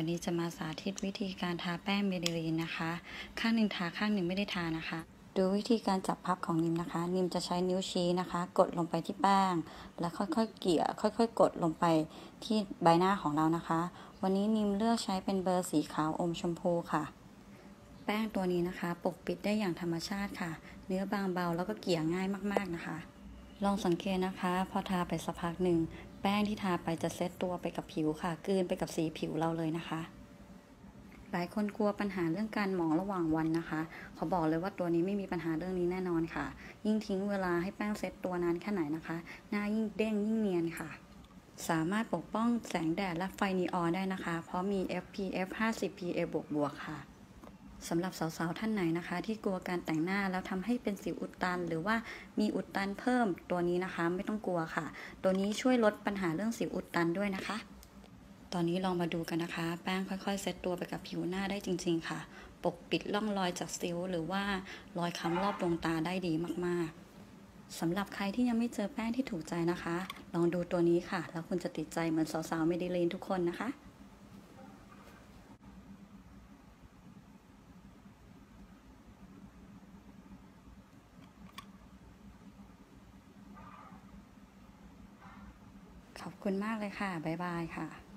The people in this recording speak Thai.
วันนี้จะมาสาธิตวิธีการทาแป้งเมดิลีนนะคะ ข้างหนึ่งทาข้างหนึ่งไม่ได้ทานะคะ ดูวิธีการจับพับของนิมนะคะ นิมจะใช้นิ้วชี้นะคะ กดลงไปที่แป้ง แล้วค่อยๆเกี่ยค่อยๆ กดลงไปที่ใบหน้าของเรานะคะ วันนี้นิมเลือกใช้เป็นเบอร์สีขาวอมชมพูค่ะ แป้งตัวนี้นะคะ ปกปิดได้อย่างธรรมชาติค่ะ เนื้อบางเบาแล้วก็เกี่ยง่ายมากๆนะคะ ลองสังเกตนะคะ พอทาไปสักพักหนึ่ง แป้งที่ทาไปจะเซตตัวไปกับผิวค่ะกลืนไปกับสีผิวเราเลยนะคะ หลายคนกลัวปัญหาเรื่องการหมองระหว่างวันนะคะขาบอกเลยว่าตัวนี้ไม่มีปัญหาเรื่องนี้แน่นอนค่ะ ยิ่งทิ้งเวลาให้แป้งเซตตัวนานแค่ไหนนะคะ หน้ายิ่งเด้งยิ่งเนียนค่ะ สามารถปกป้องแสงแดดและไฟนีออนได้นะคะ เพราะมี SPF 50 PA บวกบวกๆค่ะ สำหรับสาวๆท่านไหนนะคะ ที่กลัวการแต่งหน้าแล้วทำให้เป็นสิวอุดตัน หรือว่ามีอุดตันเพิ่มตัวนี้นะคะ ไม่ต้องกลัวค่ะ ตัวนี้ช่วยลดปัญหาเรื่องสิวอุดตันด้วยนะคะ ตอนนี้ลองมาดูกันนะคะ แป้งค่อยๆเซตตัวไปกับผิวหน้าได้จริง ๆ ค่ะ ปกปิดร่องรอยจากสิวหรือว่ารอยค้ำรอบดวงตาได้ดีมากๆสำหรับใครที่ยังไม่เจอแป้งที่ถูกใจนะคะ ลองดูตัวนี้ค่ะ แล้วคุณจะติดใจเหมือนสาวๆเมดิลีนทุกคนนะคะ ขอบคุณมากเลยค่ะ บ๊ายบายค่ะ